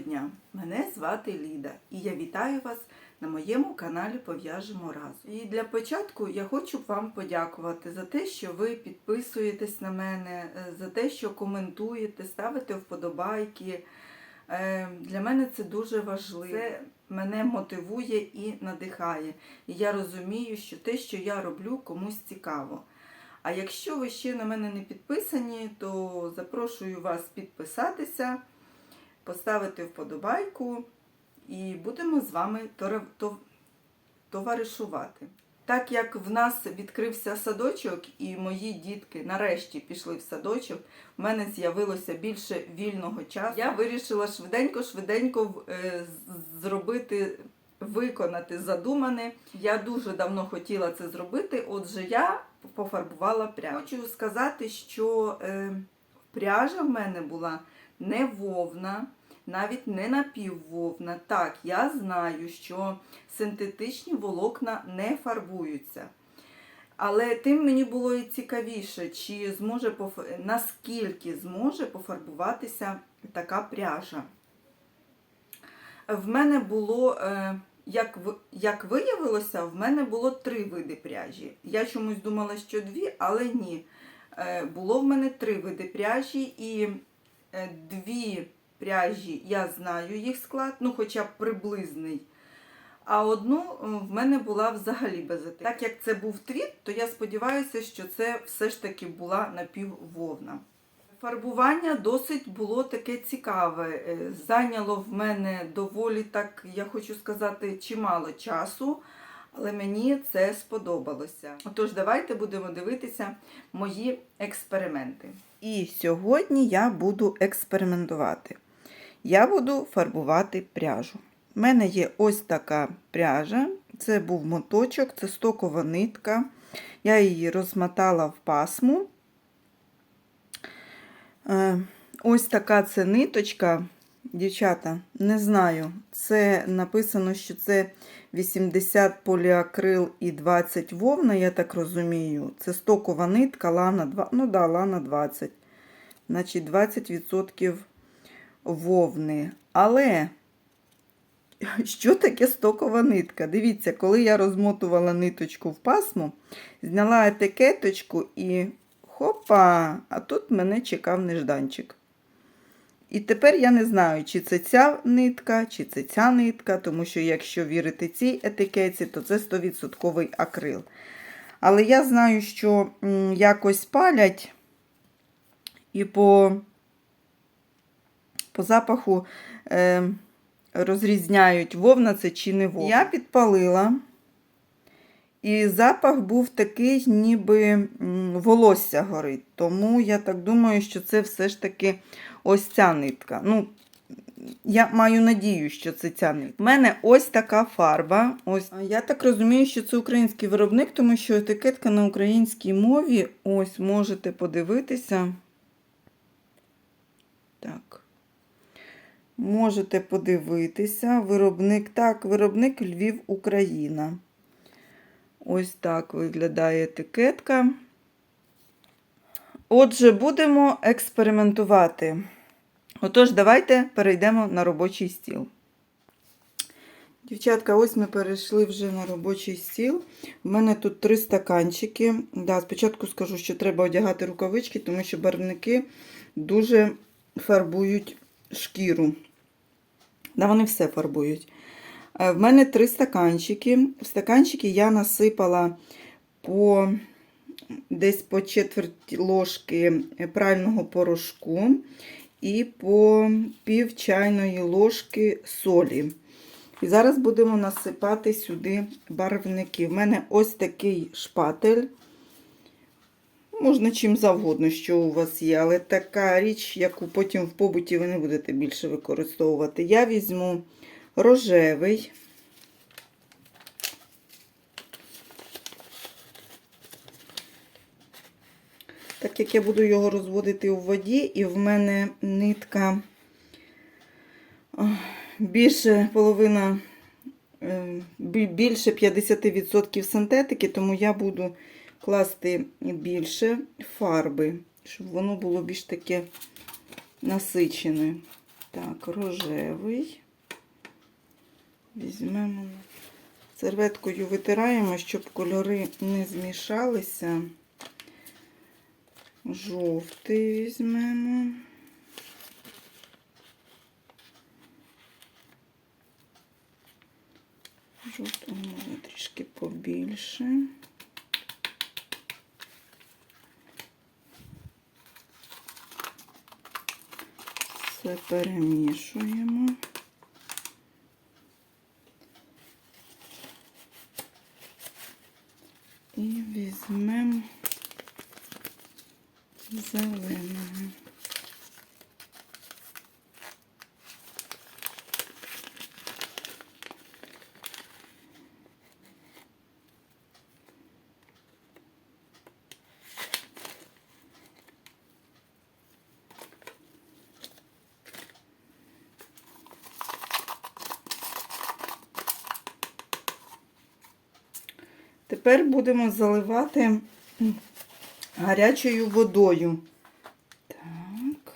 дня! Мене звати Ліда і я вітаю вас на моєму каналі Пов'яжемо разом. І для початку я хочу вам подякувати за те, що ви підписуєтесь на мене, е, за те, що коментуєте, ставите вподобайки. Е, Для мене це дуже важливо. Це мене мотивує і надихає. І я розумію, що те, що я роблю, комусь цікаво. А якщо ви ще на мене не підписані, то запрошую вас підписатися, поставити вподобайку і будемо з вами товаришувати. Так як в нас відкрився садочок і мої дітки нарешті пішли в садочок, в мене з'явилося більше вільного часу. Я вирішила швиденько-швиденько е, зробити, виконати задумане. Я дуже давно хотіла це зробити, отже, я пофарбувала пряжу. Хочу сказати, що е, пряжа в мене була не вовна, навіть не напіввовна. Так, я знаю, що синтетичні волокна не фарбуються. Але тим мені було і цікавіше, чи зможе наскільки зможе пофарбуватися така пряжа. В мене було, е, як, як виявилося, в мене було три види пряжі. Я чомусь думала, що дві, але ні. Е, Було в мене три види пряжі, і е, дві пряжі я знаю їх склад, ну хоча б приблизний. А одну е, в мене була взагалі без етики. Так як це був твіт, то я сподіваюся, що це все ж таки була напіввовна. Фарбування досить було таке цікаве. Е, Зайняло в мене доволі так, я хочу сказати, чимало часу, але мені це сподобалося. Отож, давайте будемо дивитися мої експерименти. І сьогодні я буду експериментувати. Я буду фарбувати пряжу. У мене є ось така пряжа. Це був моточок, це стокова нитка. Я її розмотала в пасму. Е, Ось така це ниточка. Дівчата, не знаю. Це написано, що це 80 поліакрил і 20 вовна, я так розумію. Це стокова нитка, лана 2, ну да, лана 20. Значить, 20% вовни. Але що таке стокова нитка? Дивіться, коли я розмотувала ниточку в пасму, зняла етикеточку і хопа, а тут мене чекав нежданчик. І тепер я не знаю, чи це ця нитка, чи це ця нитка, тому що якщо вірити цій етикетці, то це 100% акрил. Але я знаю, що якось палять і по, по запаху е, розрізняють, вовна це чи не вовна. Я підпалила, і запах був такий, ніби волосся горить. Тому я так думаю, що це все ж таки ось ця нитка. Ну, я маю надію, що це ця нитка. У мене ось така фарба. Ось. Я так розумію, що це український виробник, тому що етикетка на українській мові. Ось можете подивитися. Так. Можете подивитися. Виробник, так, виробник Львів, Україна. Ось так виглядає етикетка. Отже, будемо експериментувати. Отож, давайте перейдемо на робочий стіл. Дівчатка, ось ми перейшли вже на робочий стіл. У мене тут три стаканчики. Да, спочатку скажу, що треба одягати рукавички, тому що барвники дуже фарбують шкіру. Да, вони все фарбують. Е, В мене три стаканчики. В стаканчики я насипала по десь по четверть ложки прального порошку і по пів чайної ложки солі. І зараз будемо насипати сюди барвники. У мене ось такий шпатель. Можна чим завгодно, що у вас є, але така річ, яку потім в побуті ви не будете більше використовувати. Я візьму рожевий. Так як я буду його розводити у воді, і в мене нитка більше половина, е, більше 50% синтетики, тому я буду класти більше фарби, щоб воно було більш таке насичене. Так, рожевий. Візьмемо. Серветкою витираємо, щоб кольори не змішалися. Жовтий візьмемо. Жовтого може трішки побільше. Все перемішуємо. І візьмемо зеленого. Тепер будемо заливати гарячою водою. Так.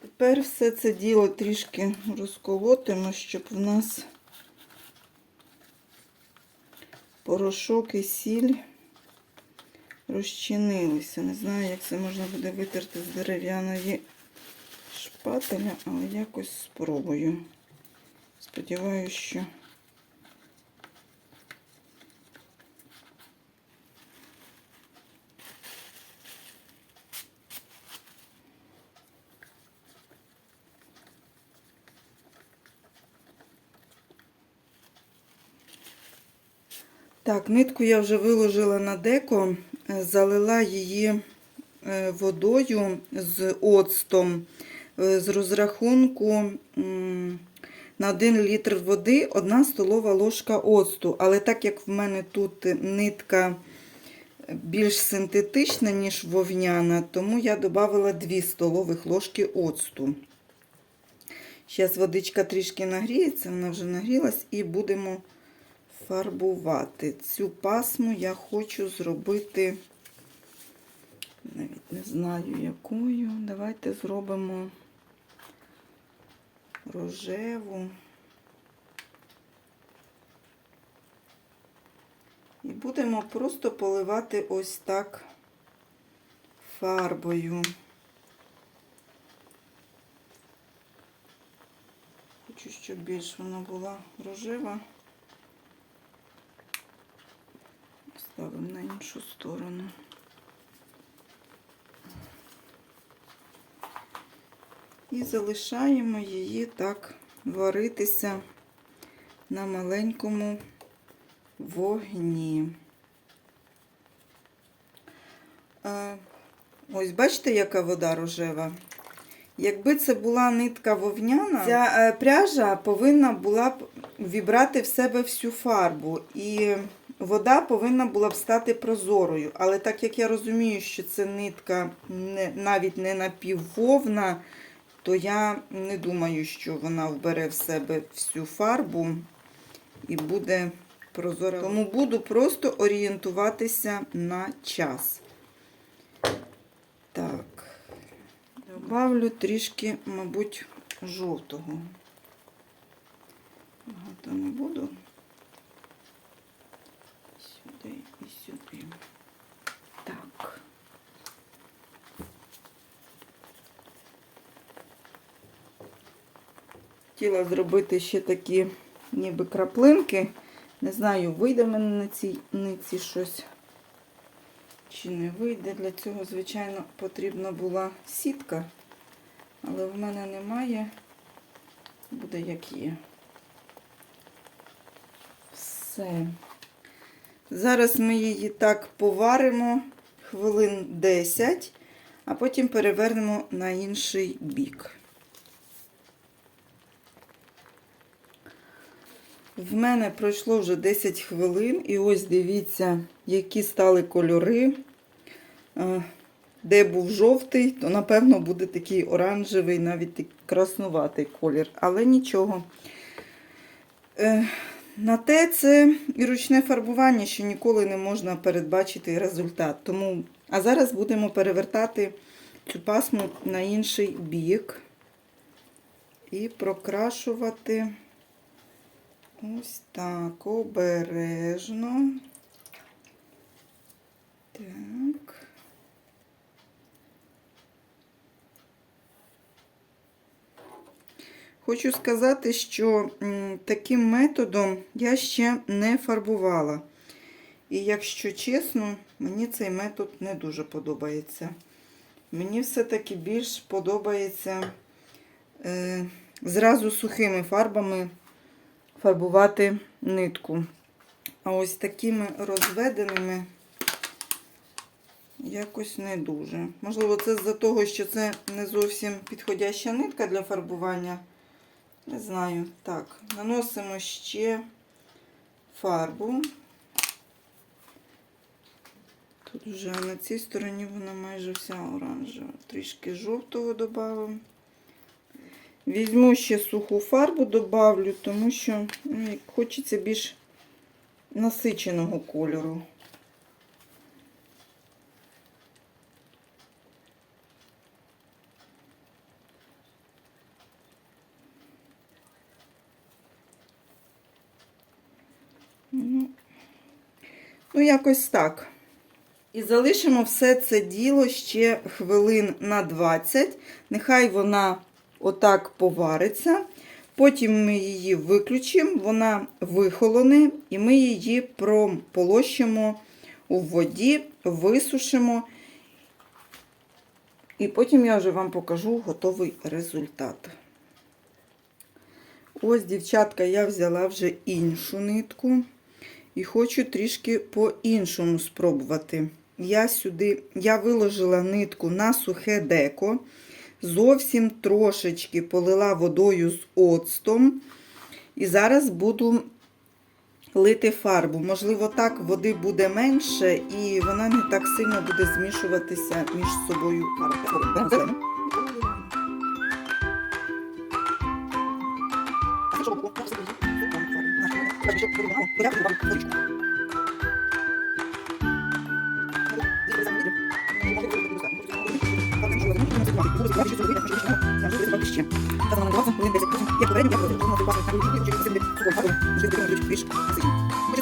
Тепер все це діло трішки розколотимо, щоб в нас порошок і сіль розчинилися. Не знаю, як це можна буде витерти з дерев'яної шпателя, але якось спробую. Сподіваюся, що Так, нитку я вже виложила на деко, е, залила її е, водою з оцтом, е, з розрахунку на 1 літр води 1 столова ложка оцту. Але так як в мене тут нитка більш синтетична, ніж вовняна, тому я додала 2 столових ложки оцту. Зараз водичка трішки нагріється, вона вже нагрілась, і будемо фарбувати. Цю пасму я хочу зробити, навіть не знаю якою. Давайте зробимо рожеву. І будемо просто поливати ось так фарбою. Хочу, щоб більш вона була рожева. Ставимо на іншу сторону. І залишаємо її так варитися на маленькому вогні. Ось бачите, яка вода рожева? Якби це була нитка вовняна, ця е, пряжа повинна була б вібрати в себе всю фарбу. І вода повинна була б стати прозорою. Але так як я розумію, що це нитка не, навіть не напіввовна, то я не думаю, що вона вбере в себе всю фарбу і буде прозора. Тому буду просто орієнтуватися на час. Так. Добавлю трішки, мабуть, жовтого. Багато не буду. Сюди і сюди. Так. Хотіла зробити ще такі ніби краплинки. Не знаю, вийде в мене на цій ниці щось чи не вийде. Для цього, звичайно, потрібна була сітка, але в мене немає. Буде як є. Все. Зараз ми її так поваримо хвилин 10, а потім перевернемо на інший бік. В мене пройшло вже 10 хвилин, і ось дивіться, які стали кольори. Е, де був жовтий, то напевно буде такий оранжевий, навіть краснуватий колір. Але нічого. На те це і ручне фарбування, що ніколи не можна передбачити результат. Тому, а зараз будемо перевертати цю пасму на інший бік і прокрашувати ось так, обережно. Так. Хочу сказати, що таким методом я ще не фарбувала. І якщо чесно, мені цей метод не дуже подобається. Мені все-таки більш подобається е, зразу сухими фарбами фарбувати нитку. А ось такими розведеними якось не дуже. Можливо, це з-за того, що це не зовсім підходяща нитка для фарбування. Не знаю. Так, наносимо ще фарбу. Тут вже на цій стороні вона майже вся оранжева. Трішки жовтого додамо. Візьму ще суху фарбу, добавлю, тому що ну, хочеться більш насиченого кольору. Ну, якось так. І залишимо все це діло ще хвилин на 20. Нехай вона отак повариться. Потім ми її виключимо, вона вихолоне, і ми її прополощимо у воді, висушимо. І потім я вже вам покажу готовий результат. Ось, дівчатка, я взяла вже іншу нитку. І хочу трішки по-іншому спробувати. Я сюди я виложила нитку на сухе деко, зовсім трошечки полила водою з оцтом. І зараз буду лити фарбу. Можливо, так води буде менше, і вона не так сильно буде змішуватися між собою фарбою. Хочу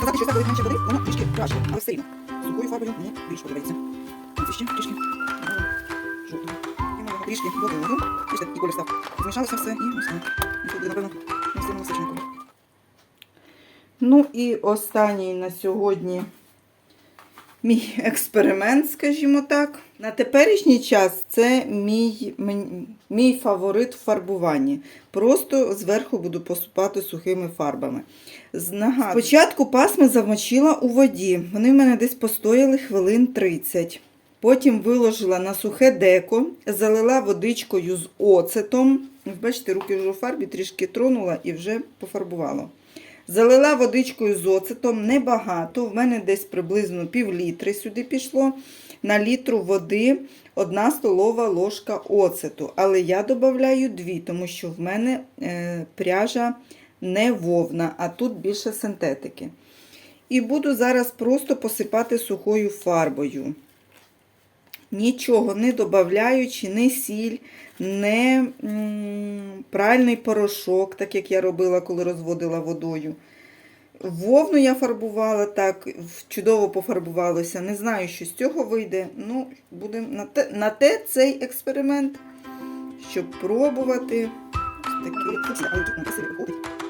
сказати, що коли менше води, воно трішки краще, але все рівно. Сухою фарбою мені більш подобається. Ось ще трішки жовтого. І маємо трішки водою. Бачите, і колір став. Змішалося все, і ось так. Тут буде, напевно, не сильно насичений колір. Ну і останній на сьогодні мій експеримент, скажімо так. На теперішній час це мій, мій, фаворит в фарбуванні. Просто зверху буду посипати сухими фарбами. Знагадую. Спочатку пасми замочила у воді. Вони в мене десь постояли хвилин 30. Потім виложила на сухе деко, залила водичкою з оцетом. Бачите, руки вже у фарбі трішки тронула і вже пофарбувала. Залила водичкою з оцетом небагато. В мене десь приблизно пів літри сюди пішло. На літру води 1 столова ложка оцету. Але я додаю 2, тому що в мене е, пряжа не вовна, а тут більше синтетики. І буду зараз просто посипати сухою фарбою. Нічого не додаючи, не сіль, не пральний порошок, так як я робила, коли розводила водою. Вовну я фарбувала так, чудово пофарбувалося. Не знаю, що з цього вийде. Ну, будемо на те, на те цей експеримент, щоб пробувати. Ось такий.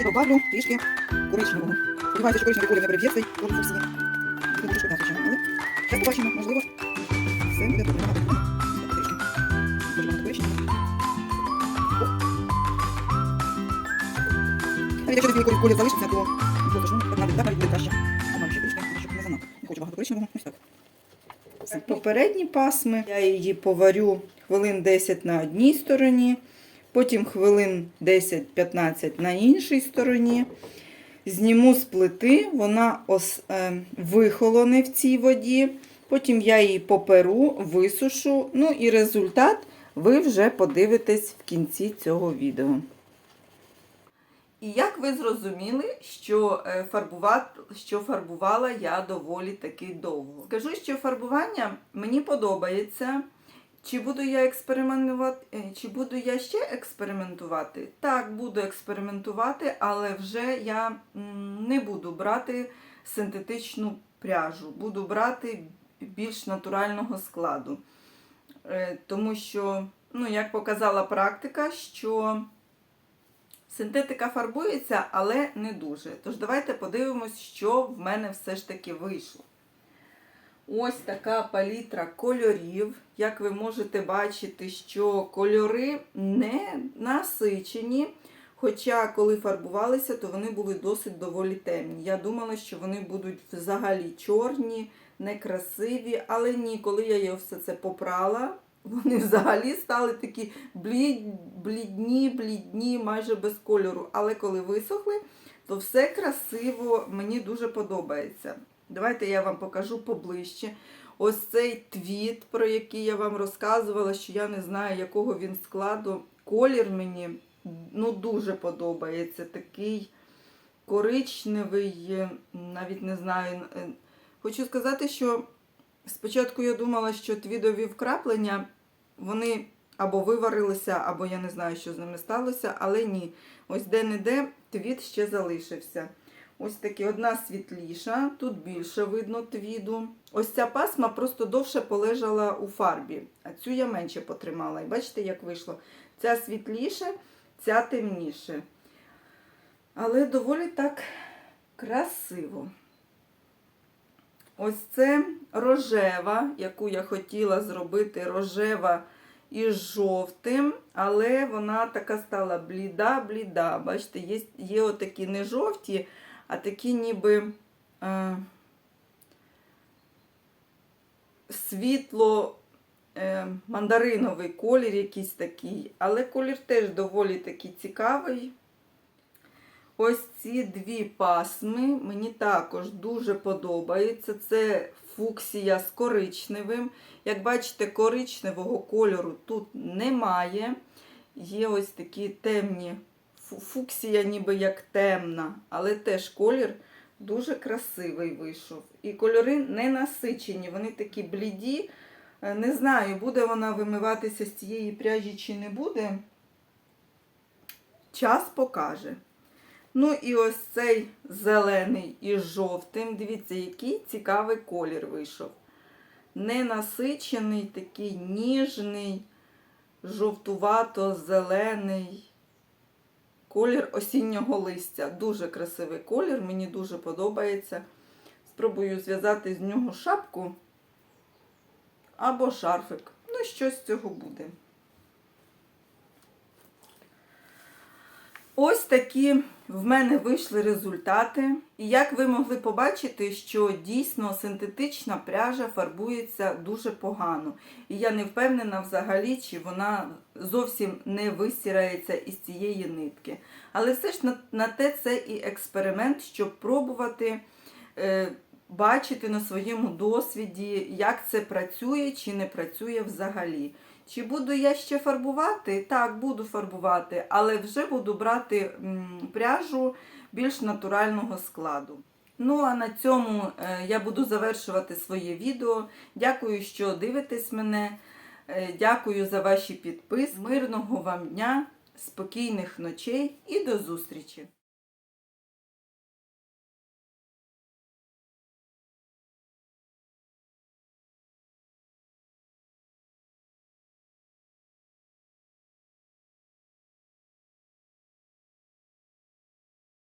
І добавлю трішки коричневого. Сподіваюся, що коричневий колір не переб'є цей колір зовсім. Буде дуже шкода, звичайно. Але зараз побачимо, можливо, все буде добре. Набагато трішки. Дуже багато коричневого. Навіть якщо такий колір, колір залишиться, то нічого страшного, так навіть, так краще. Добавлю ще трішки, щоб не занадто. Не хочу багато коричневого. Ось так. Попередні пасми я її поварю хвилин 10 на одній стороні, потім хвилин 10-15 на іншій стороні. Зніму з плити, вона ос, е, вихолоне в цій воді. Потім я її поперу, висушу. Ну і результат ви вже подивитесь в кінці цього відео. І як ви зрозуміли, що, е, що фарбувала я доволі таки довго. Скажу, що фарбування мені подобається. Чи буду я експериментувати, е, чи буду я ще експериментувати? Так, буду експериментувати, але вже я не буду брати синтетичну пряжу, буду брати більш натурального складу. Е, Тому що, ну, як показала практика, що синтетика фарбується, але не дуже. Тож давайте подивимось, що в мене все ж таки вийшло. Ось така палітра кольорів. Як ви можете бачити, що кольори не насичені. Хоча, коли фарбувалися, то вони були досить доволі темні. Я думала, що вони будуть взагалі чорні, некрасиві, але ні, коли я її все це попрала, вони взагалі стали такі блід, блідні, блідні, майже без кольору. Але коли висохли, то все красиво, мені дуже подобається. Давайте я вам покажу поближче. Ось цей твіт, про який я вам розказувала, що я не знаю, якого він складу. Колір мені ну, дуже подобається. Такий коричневий, навіть не знаю. е, Хочу сказати, що спочатку я думала, що твідові вкраплення, вони або виварилися, або я не знаю, що з ними сталося, але ні. Ось де-не-де твіт ще залишився. Ось такі одна світліша, тут більше видно твіду. Ось ця пасма просто довше полежала у фарбі, а цю я менше потримала. І бачите, як вийшло? Ця світліше, ця темніше. Але доволі так красиво. Ось це рожева, яку я хотіла зробити рожева із жовтим, але вона така стала бліда-бліда. Бачите, є, є отакі не жовті, а такі ніби е, світло е, мандариновий колір якийсь такий, але колір теж доволі такий цікавий. Ось ці дві пасми мені також дуже подобаються. Це фуксія з коричневим. Як бачите, коричневого кольору тут немає. Є ось такі темні фуксія, ніби як темна, але теж колір дуже красивий вийшов. І кольори не насичені, вони такі бліді. Е, Не знаю, буде вона вимиватися з цієї пряжі чи не буде. Час покаже. Ну і ось цей зелений із жовтим. Дивіться, який цікавий колір вийшов. Ненасичений, такий ніжний, жовтувато-зелений. Колір осіннього листя. Дуже красивий колір, мені дуже подобається. Спробую зв'язати з нього шапку або шарфик. Ну, що з цього буде. Ось такі в мене вийшли результати. І як ви могли побачити, що дійсно синтетична пряжа фарбується дуже погано. І я не впевнена взагалі, чи вона зовсім не висірається із цієї нитки. Але все ж на, те це і експеримент, щоб пробувати. Бачити на своєму досвіді, як це працює чи не працює взагалі. Чи буду я ще фарбувати? Так, буду фарбувати, але вже буду брати пряжу більш натурального складу. Ну, а на цьому е, я буду завершувати своє відео. Дякую, що дивитесь мене. Е, Дякую за ваші підписи. Мирного вам дня, спокійних ночей і до зустрічі!